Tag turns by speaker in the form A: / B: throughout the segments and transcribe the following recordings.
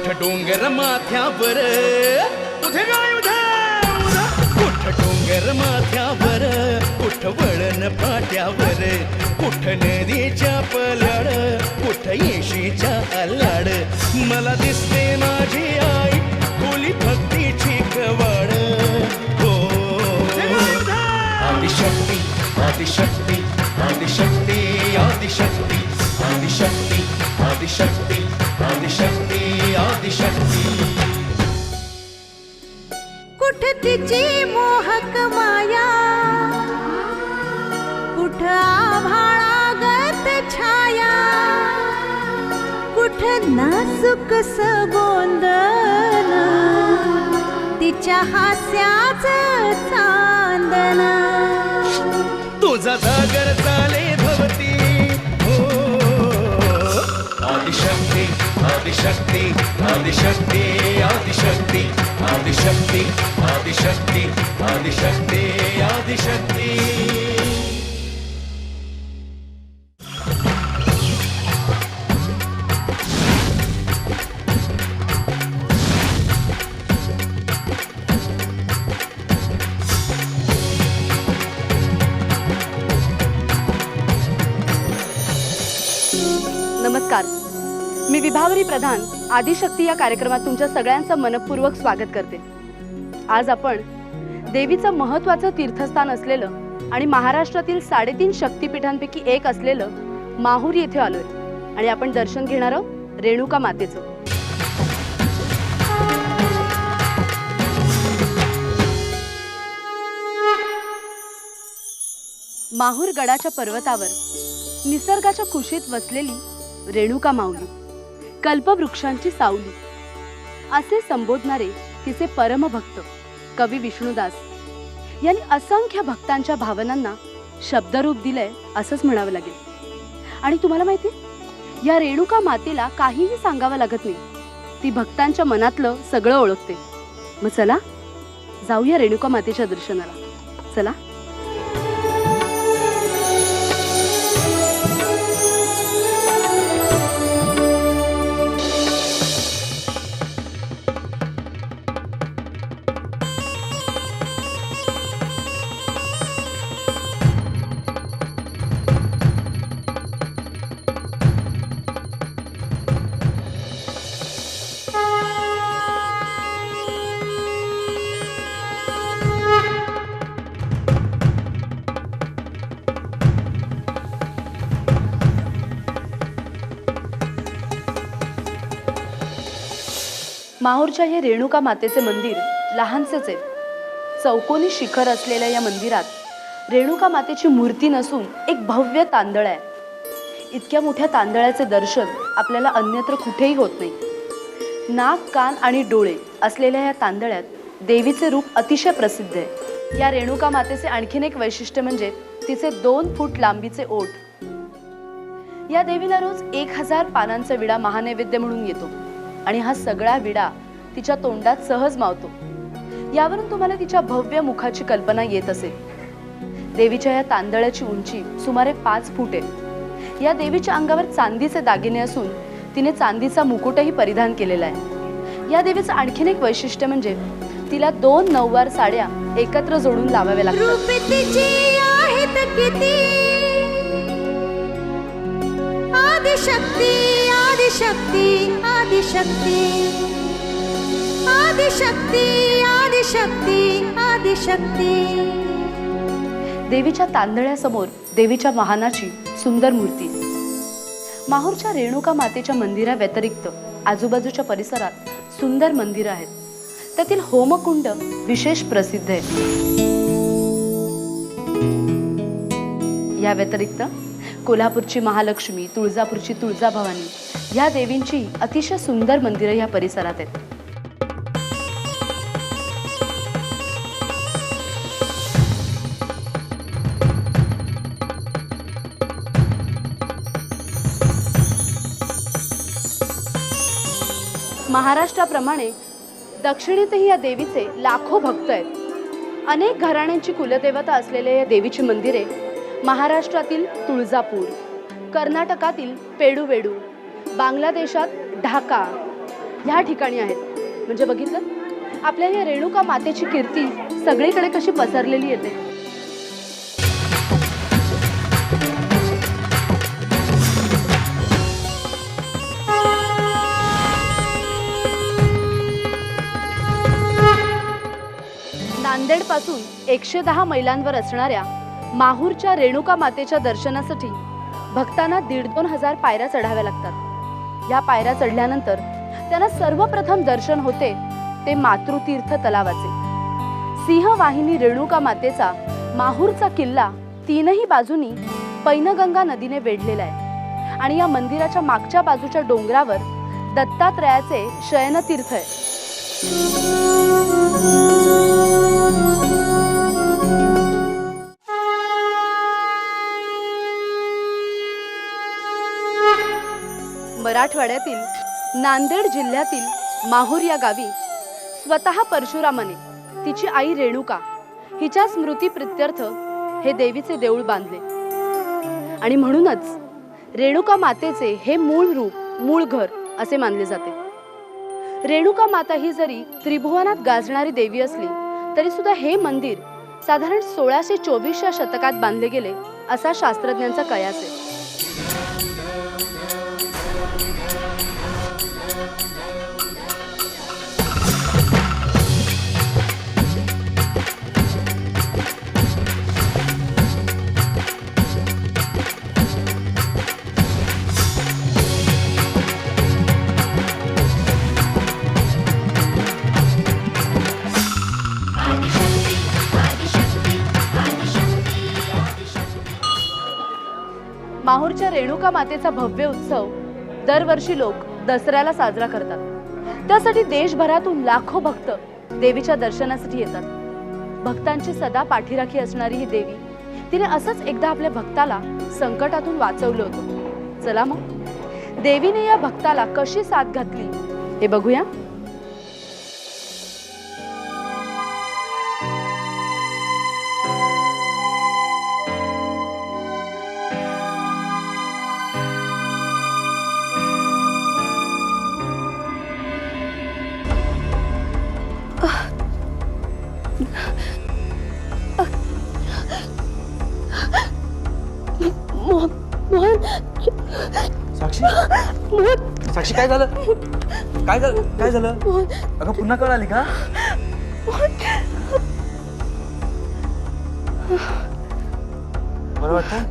A: कुठ डोंगर माथ्यावर. उधे गाय उधे. कुठ डोंगर माथ्यावर. कुठ वळण पाट्यावर कुठ नदीच्या पलाड. कुठ येशीच्या अल्लाड मला दिसते माझी आई खोली भक्तीची कवाड. हो. आदिशक्ती आदिशक्ती आदिशक्ती आदिशक्ती आदिशक्ती. आदिशक्ती आदिशक्ती आदिशक्ती.
B: कुठ तिची मोहक माया? कुठ आभाळागत छाया? कुठ नाजुक गोंधन तिच्या हास्याच चांदन?
A: तुझा जागर चाले आदिशक्ती आदिशक्ती आदिशक्ती आदिशक्ती आदिशक्ती आदिशक्ती आदिशक्ती.
C: नमस्कार. मी विभावरी प्रधान आदिशक्ती या कार्यक्रमात तुमच्या सगळ्यांचं मनपूर्वक स्वागत करते. आज आपण देवीचं महत्त्वाचं तीर्थस्थान असलेलं आणि महाराष्ट्रातील साडेतीन शक्तिपीठांपैकी एक असलेलं माहूर येथे आलोय. आणि आपण दर्शन घेणार आहोत रेणुका मातेचं. माहूर गडाच्या पर्वतावर निसर्गाच्या कुशीत वसलेली रेणुका माऊली. कल्पवृक्षांची सावली. असे संबोधणारे तिचे परमभक्त कवी विष्णुदास यांनी असंख्य भक्तांच्या भावनांना शब्दरूप दिलंय असंच म्हणावं लागेल. आणि तुम्हाला माहिती या रेणुका मातेला काहीही सांगावं लागत नाही. ती भक्तांच्या मनातलं सगळं ओळखते. मग चला जाऊया रेणुका मातेच्या दर्शनाला. चला. माहूरच्या हे रेणुका मातेचे मंदिर लहानसेच आहे. चौकोनी शिखर असलेल्या या मंदिरात रेणुका मातेची मूर्ती नसून एक भव्य तांदळ आहे. इतक्या मोठ्या तांदळाचे दर्शन आपल्याला अन्यत्र कुठेही होत नाही. नाक कान आणि डोळे असलेल्या या तांदळ्यात देवीचे रूप अतिशय प्रसिद्ध आहे. या रेणुका मातेचे आणखीन एक वैशिष्ट्य म्हणजे तिचे दोन फूट लांबीचे ओठ. या देवीला रोज एक हजार पानांचा विडा महानैवेद्य म्हणून येतो. आणि हा सगळा विडा तिच्या तोंडात सहज मावतो. यावरून तुम्हाला तिच्या भव्य मुखाची कल्पना येत असेल. देवीच्या या तांदळाची उंची सुमारे पाच फूट आहे. या देवीच्या अंगावर चांदीचे दागिने असून तिने चांदीचा मुकुटही परिधान केलेला आहे. या देवीचं आणखीन एक वैशिष्ट्य म्हणजे तिला दोन नऊवार साड्या एकत्र जोडून लावाव्या लागतात.
B: आदिशक्ती आदिशक्ती. आदिशक्ती आदिशक्ती आदिशक्ती.
C: देवीच्या तांदळ्यासमोर देवीच्या वाहनाची सुंदर मूर्ती. माहूरच्या रेणुका मातेच्या मंदिरा व्यतिरिक्त आजूबाजूच्या परिसरात सुंदर मंदिरं आहेत. त्यातील होमकुंड विशेष प्रसिद्ध आहे या व्यतिरिक्त कोल्हापूरची महालक्ष्मी तुळजापूरची तुळजाभवानी. या देवींची अतिशय सुंदर मंदिरं या परिसरात आहेत. महाराष्ट्राप्रमाणे दक्षिणेतही या देवीचे लाखो भक्त आहेत. अनेक घराण्यांची कुलदेवता असलेल्या या देवीची मंदिरे महाराष्ट्रातील तुळजापूर कर्नाटकातील पेडुवेडू बांगलादेशात ढाका. ह्या ठिकाणी आहेत. म्हणजे बघितलं? आपल्या या रेणुका मातेची कीर्ती सगळीकडे कशी पसरलेली येते? नांदेडपासून एकशे दहा मैलांवर असणाऱ्या माहूरच्या रेणुका मातेच्या दर्शनासाठी भक्तांना दीड दोन हजार पायऱ्या चढाव्या लागतात. या पायऱ्या चढल्यानंतर त्यांना सर्वप्रथम दर्शन होते ते मातृतीर्थ तलावाचे. सिंहवाहिनी रेणुका मातेचा माहूरचा किल्ला तीनही बाजूनी पैनगंगा नदीने वेढलेला आहे. आणि या मंदिराच्या मागच्या बाजूच्या डोंगरावर दत्तात्रयाचे शयनतीर्थ आहे. मराठवाड्यातील नांदेड जिल्ह्यातील माहूर या गावी स्वतः परशुरामाने तिची आई रेणुका हिच्या स्मृती प्रित्यर्थ हे देवीचे देऊळ बांधले. आणि म्हणूनच रेणुका मातेचे हे मूळ रूप मूळ घर असे मानले जाते. रेणुका माता ही जरी त्रिभुवनात गाजणारी देवी असली तरी सुद्धा हे मंदिर साधारण सोळाशे चोवीसच्या शतकात बांधले गेले असा शास्त्रज्ञांचा कयास आहे. रेणुका मातेचा भव्य उत्सव दरवर्षी लोक दसऱ्याला साजरा करतात. त्यासाठी देशभरातून लाखो भक्त देवीच्या दर्शनासाठी येतात. भक्तांची सदा पाठीराखी असणारी ही देवी तिने असंच एकदा आपल्या भक्ताला संकटातून वाचवलं होतं. चला मग. देवीने या भक्ताला कशी साथ घातली हे बघूया.
D: काय झालं? काय झालं? काय झालं? अगं पुन्हा कळ आली का बरं वाटतं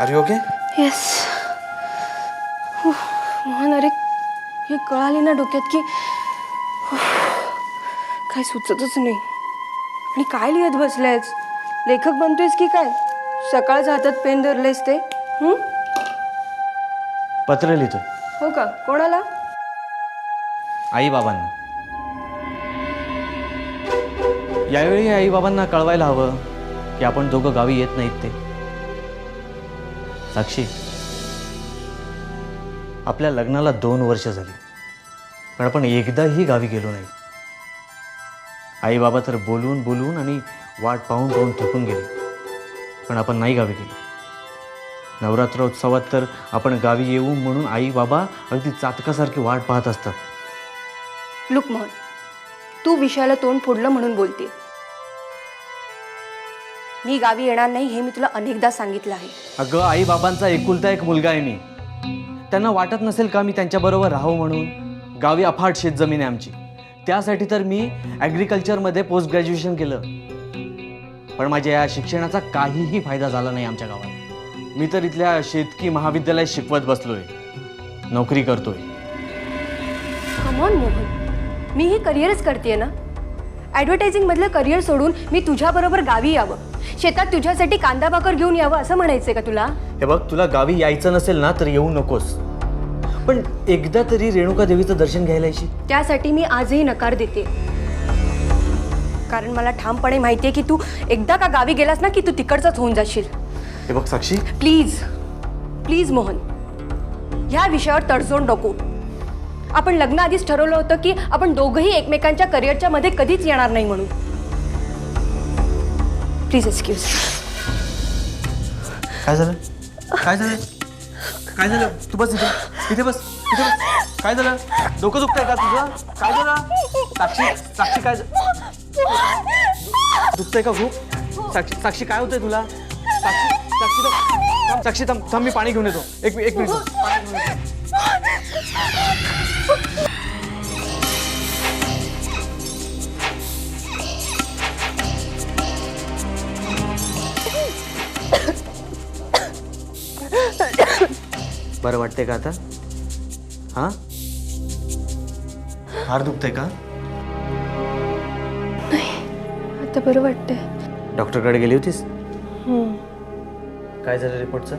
D: अरे ओके?
E: येस मोहन अरे हे कळाली ना डोक्यात की काय सुचतच नाही. आणि काय लिहित बसलायस? लेखक बनतोयस की काय? सकाळच हातात पेन धरलेस ते? हं?
D: पत्र लिहितोय.
E: हो का? कोणाला?
D: आई बाबांना यावेळी आई बाबांना कळवायला हवं की आपण दोघं गावी येत नाहीत ते. साक्षी आपल्या लग्नाला दोन वर्ष झाली. पण आपण एकदाही गावी गेलो नाही. आई बाबा तर बोलून बोलून आणि वाट पाहून पाहून थकून गेले. पण आपण नाही गावी गेलो. नवरात्र उत्सवात तर आपण गावी येऊ म्हणून आई बाबा अगदी चातकासारखी वाट पाहत असतात.
E: लुक मोहन तू विषयाला तोंड फोडलं म्हणून बोलते मी गावी येणार नाही हे मी तुला अनेकदा सांगितलं आहे.
D: अगं आई बाबांचा एकुलता एक मुलगा आहे मी. त्यांना वाटत नसेल का मी त्यांच्याबरोबर राहावं म्हणून? गावी अफाट शेतजमीन आहे आमची. त्यासाठी तर मी ॲग्रिकल्चरमध्ये पोस्ट ग्रॅज्युएशन केलं. पण माझ्या या शिक्षणाचा काहीही फायदा झाला नाही आमच्या गावात. मी तर इथल्या शेतकी महाविद्यालयात शिकवत बसलोय. नोकरी करतोय.
E: कमॉन मोहन. मी ही करिअरच करते ना? ॲडव्हर्टायझिंगमधलं करिअर सोडून मी तुझ्याबरोबर गावी यावं. शेतात तुझ्यासाठी कांदा भाकर घेऊन यावं असं म्हणायचंय का तुला?
D: हे बघ तुला गावी यायचं नसेल ना तर येऊ नकोस. पण एकदा तरी रेणुका देवीचं दर्शन घ्यायला
E: त्यासाठी मी आजही नकार देते. कारण मला ठामपणे माहितीये की तू एकदा का गावी गेलास ना की तू तिकडचाच होऊन जाशील.
D: हे बघ साक्षी.
E: प्लीज प्लीज मोहन ह्या विषयावर तडजोड नको. आपण लग्न आधीच ठरवलं होतं की आपण दोघंही एकमेकांच्या करिअरच्या मध्ये कधीच येणार नाही म्हणून. प्लीज एक्सक्यूज
D: काय झालं? काय झालं? काय झालं? तू बस इथे इथे बस इथे बस. काय झालं? डोकं दुखतंय का तुझं? काय झालं? साक्षी साक्षी काय झा- दुखतंय का खूप साक्षी साक्षी, काय होतंय तुला? साक्षी साक्षी, थांब. थांब, साक्षी, थांब थांब पाणी एक एक मिनिट पाणी. बरं वाटतंय का आता? हाँ? का?
E: आता बरं वाटतंय.
D: डॉक्टरकडे गेली होतीस? काय झालं रिपोर्टचं?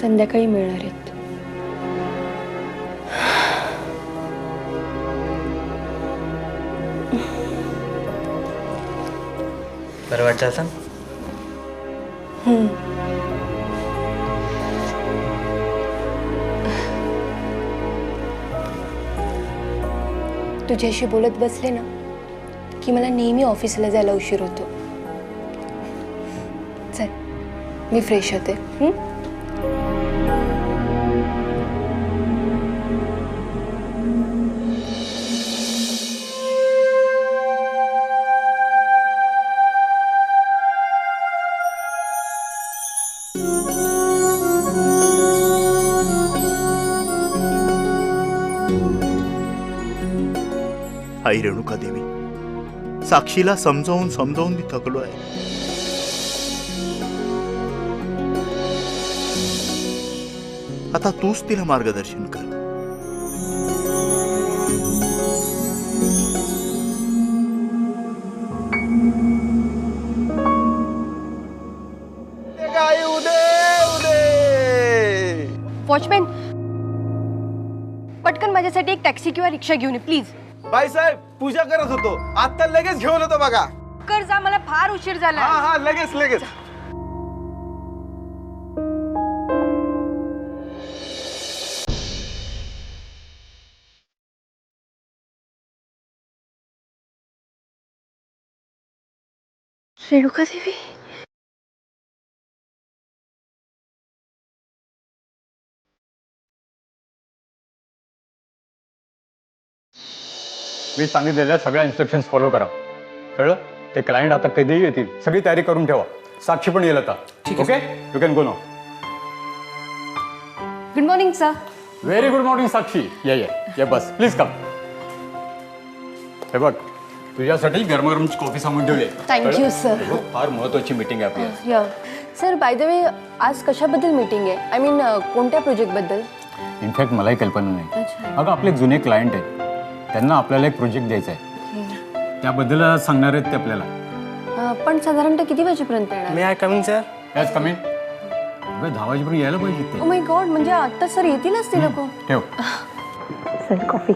E: संध्याकाळी मिळणार आहेत.
D: बरं वाटतं आता
E: तुझ्याशी बोलत बसले ना? की मला नेहमी ऑफिसला जायला उशीर होतो. चल मी फ्रेश होते. हं?
F: आई रेणुका देवी. साक्षीला समजावून समजावून मी थकलो आहे. आता तूच तिला मार्गदर्शन कर.
E: वॉचमॅन पटकन माझ्यासाठी एक टॅक्सी किंवा रिक्षा घेऊन ये प्लीज.
G: बाईसाहेब पूजा करत होतो. आता लगेच घेऊन येतो बघा.
E: कर जा मला फार उशीर झाला.
G: हा हा लगेच लगेच.
E: रेणुका देवी
H: मी सांगितलेल्या सगळ्या इन्स्ट्रक्शन्स फॉलो करा. कळलं? ते क्लायंट आता कधीही येतील. सगळी तयारी करून ठेवा. साक्षी पण येईल आता. Okay you can go no
E: good morning sir
H: very good morning Sakshi. ये ये ये बस. प्लीज कम हे बघ तुझ्यासाठी गरमागरमची कॉफी सांगून ठेवली आहे.
E: Thank you,
H: कळलं?
E: sir.
H: हे बघ, फार महत्वाची मीटिंग आहे आपली.
E: या सर बाय द वे आज कशाबद्दल मीटिंग आहे? आय मीन कोणत्या प्रोजेक्टबद्दल
H: इनफॅक्ट मलाही कल्पना नाही.
E: अच्छा.
H: अगं आपले जुने क्लायंट आहेत. त्यांना आपल्याला एक प्रोजेक्ट द्यायचा आहे. त्याबद्दल सांगणार आहेत ते आपल्याला.
E: अं, पण साधारणतः किती वाजेपर्यंत येणार?
G: मी आय कमिंग सर
H: त्याच कमी दहा वाजेपर्यंत यायला पाहिजे
E: ओ माय गॉड म्हणजे आता सर येतीलच ते लोक.
H: ते ठेव.
E: Sir coffee.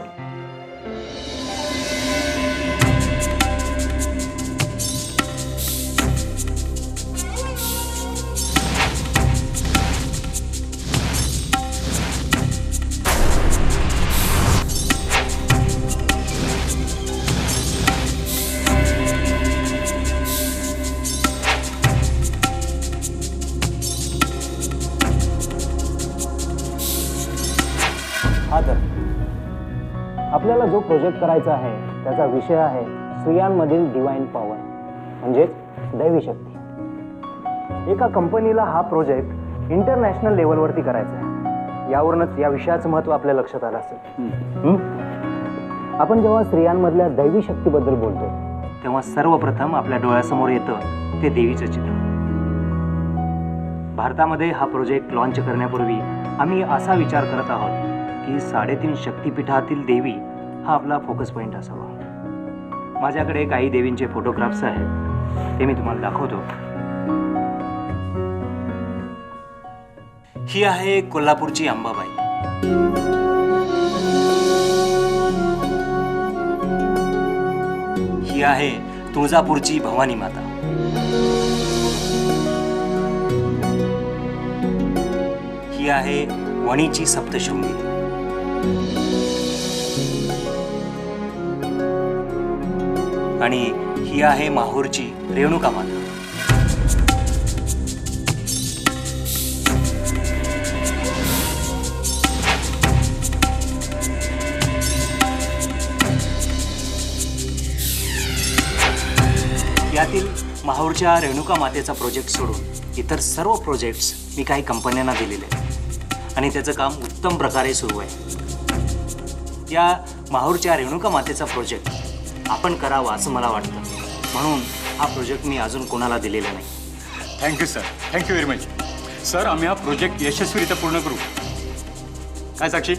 I: प्रोजेक्ट करायचा आहे त्याचा विषय आहे स्त्रियांमधील डिवाइन पॉवर म्हणजेच दैवी शक्ती. एका कंपनीला हा प्रोजेक्ट इंटरनॅशनल लेवलवरती करायचा आहे. यावरूनच या विषयाचं महत्त्व आपल्या लक्षात आलं असेल? आपण जेव्हा स्त्रियांमधल्या दैवी शक्तीबद्दल बोलतो तेव्हा सर्वप्रथम आपल्या डोळ्यासमोर येतं ते देवीचं चित्र. भारतामध्ये हा प्रोजेक्ट लॉन्च करण्यापूर्वी आम्ही असा विचार करत आहोत की साडेतीन शक्तिपीठातील देवी हा आपला फोकस पॉईंट असावा. माझ्याकडे काही देवींचे फोटोग्राफ्स आहेत. ते मी तुम्हाला दाखवतो. ही आहे कोल्हापूरची अंबाबाई. ही आहे तुळजापूरची भवानी माता. ही आहे वणीची सप्तशृंगी. आणि ही आहे माहूरची रेणुका माता.
J: यातील माहूरच्या रेणुका मातेचा प्रोजेक्ट सोडून इतर सर्व प्रोजेक्ट्स मी काही कंपन्यांना दिलेले आहेत. आणि त्याचं काम उत्तम प्रकारे सुरू आहे. या माहूरच्या रेणुका मातेचा प्रोजेक्ट आपण करावा असं मला वाटतं. म्हणून हा प्रोजेक्ट मी अजून कोणाला दिलेला नाही.
H: Thank you sir thank you very much sir आम्ही हा प्रोजेक्ट यशस्वीरित्या पूर्ण करू. काय Sakshi?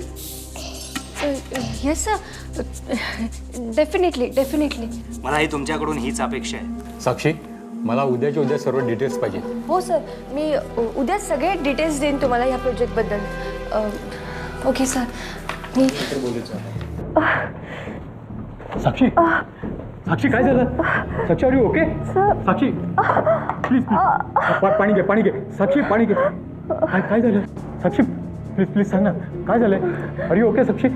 E: Yes sir definitely definitely
J: मलाही तुमच्याकडून हीच अपेक्षा आहे.
H: साक्षी मला उद्याच्या उद्या सर्व डिटेल्स पाहिजे.
E: हो सर मी उ- उद्या सगळे डिटेल्स देईन तुम्हाला या प्रोजेक्टबद्दल ओके सर मी
H: साक्षी। साक्षी काय झालं? साक्षी अरे ओके साक्षी प्लीज़ प्लीज़ पाणी घे पाणी घे. साक्षी पाणी घे. काय काय झालं? साक्षी प्लीज़ प्लीज़ सांग ना. काय झालंय? अरे okay Sakshi?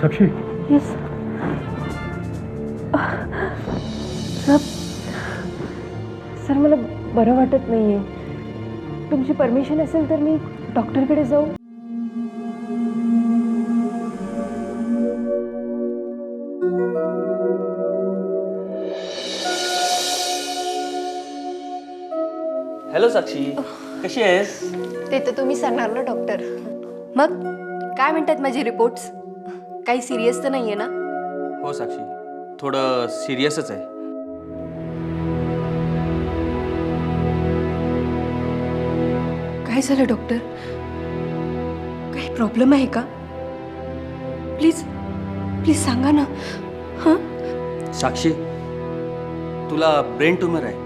H: Sakshi.
E: Sir sir मला बरं वाटत नाही आहे तुमची परमिशन असेल तर मी डॉक्टरकडे जाऊ.
D: साक्षी कशी आहेस?
E: ते तर तुम्ही सांगणार ना डॉक्टर मग? काय म्हणतात माझे रिपोर्ट्स काही सिरियस तर नाही आहे ना?
D: हो साक्षी. थोडं सिरियसच आहे.
E: काय झालं डॉक्टर काही प्रॉब्लेम आहे का? प्लीज प्लीज सांगा ना. हां?
D: साक्षी तुला ब्रेन ट्युमर आहे.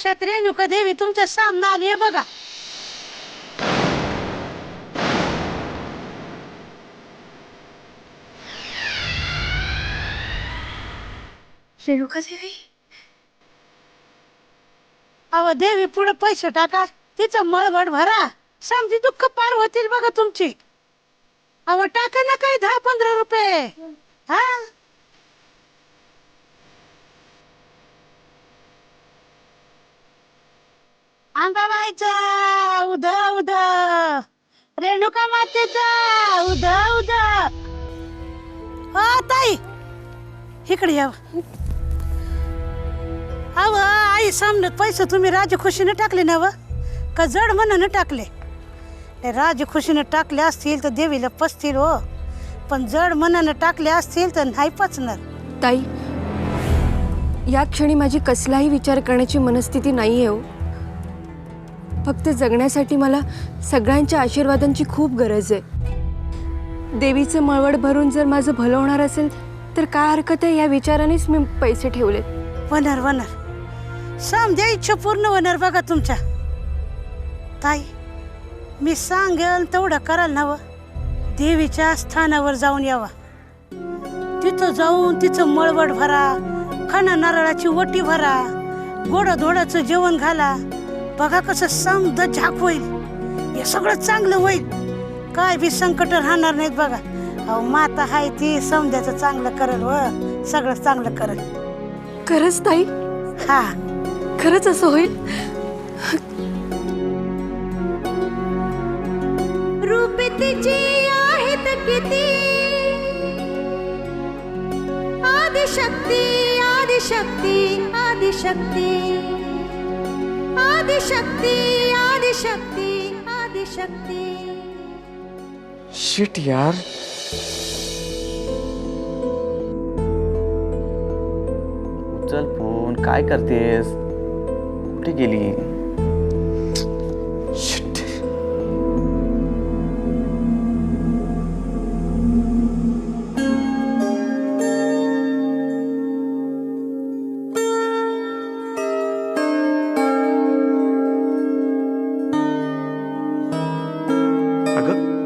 B: साक्षात रेणुका देवी तुमच्या सामना आली बघा. रेणुका देवी? अहो देवी पुढे पैसे टाका तिचं मळवड भरा. समजी दुःख पार होतील बघा तुमची. अहो टाका ना काही दहा पंधरा रुपये. हा? अंबाबाईचा उदा उदा. रेणुका मातेचा उदा उदा. हा हो, ताई. इकडे या. अव आई सामने पैसे तुम्ही राज खुशीने टाकले ना व? का जड मनानं टाकले? ते राजी खुशीने टाकले असतील तर देवीला पचतील हो. पण जड मनानं टाकले असतील तर नाही पचणार.
E: ताई या क्षणी माझी कसलाही विचार करण्याची मनस्थिती नाही आहे हो. फक्त जगण्यासाठी मला सगळ्यांच्या आशीर्वादांची खूप गरज आहे. देवीचं मळवड भरून जर माझं भलं होणार असेल तर काय हरकत आहे या विचारानेच मी पैसे ठेवले
B: वनर वनर. समजा इच्छा पूर्ण होणार बघा तुमच्या. ताई मी सांगेल तेवढं कराल ना देवीच्या स्थानावर जाऊन यावा. तिथं जाऊन तिचं मळवड भरा खाणं नारळाची वटी भरा गोड धोडाचं जेवण घाला बघा कसं समद झाक होईल. हे सगळं चांगलं होईल. काय बी संकट राहणार नाहीत बघा. अहो माता हाय ती समजाचं चांगलं करल व सगळं चांगलं करल.
E: खरंच ताई?
B: हा.
E: खरंच असं होईल?
B: रूप तिची आहेत किती? आदिशक्ती आदिशक्ती आदिशक्ती. आदिशक्ती आदिशक्ती आदिशक्ती.
D: शिट यार. चल फोन काय करतेस? कुठे गेली?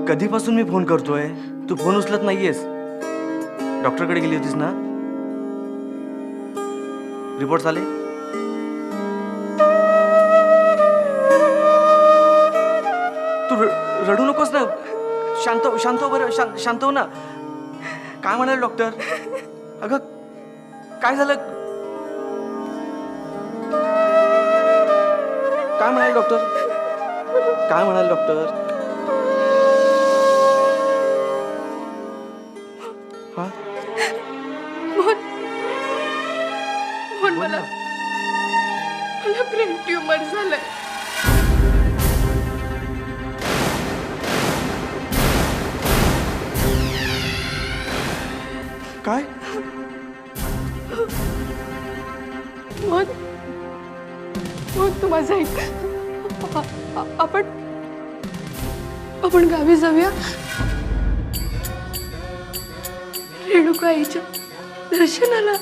D: कधीपासून मी फोन करतोय? तू फोन उचलत नाहीयेस. डॉक्टरकडे गेली होतीस ना? रिपोर्ट आले तू र- रडू नकोस ना. शांत शांत बरं शांत शांत हो ना. काय म्हणाल डॉक्टर? अगं काय झालं? काय म्हणाल डॉक्टर? काय म्हणाल डॉक्टर?
E: ब्रेन ट्युमर झालंय.
D: काय?
E: तू माझं ऐक आपण आपण गावी जाऊया. रेणुका आईच्या दर्शनाला.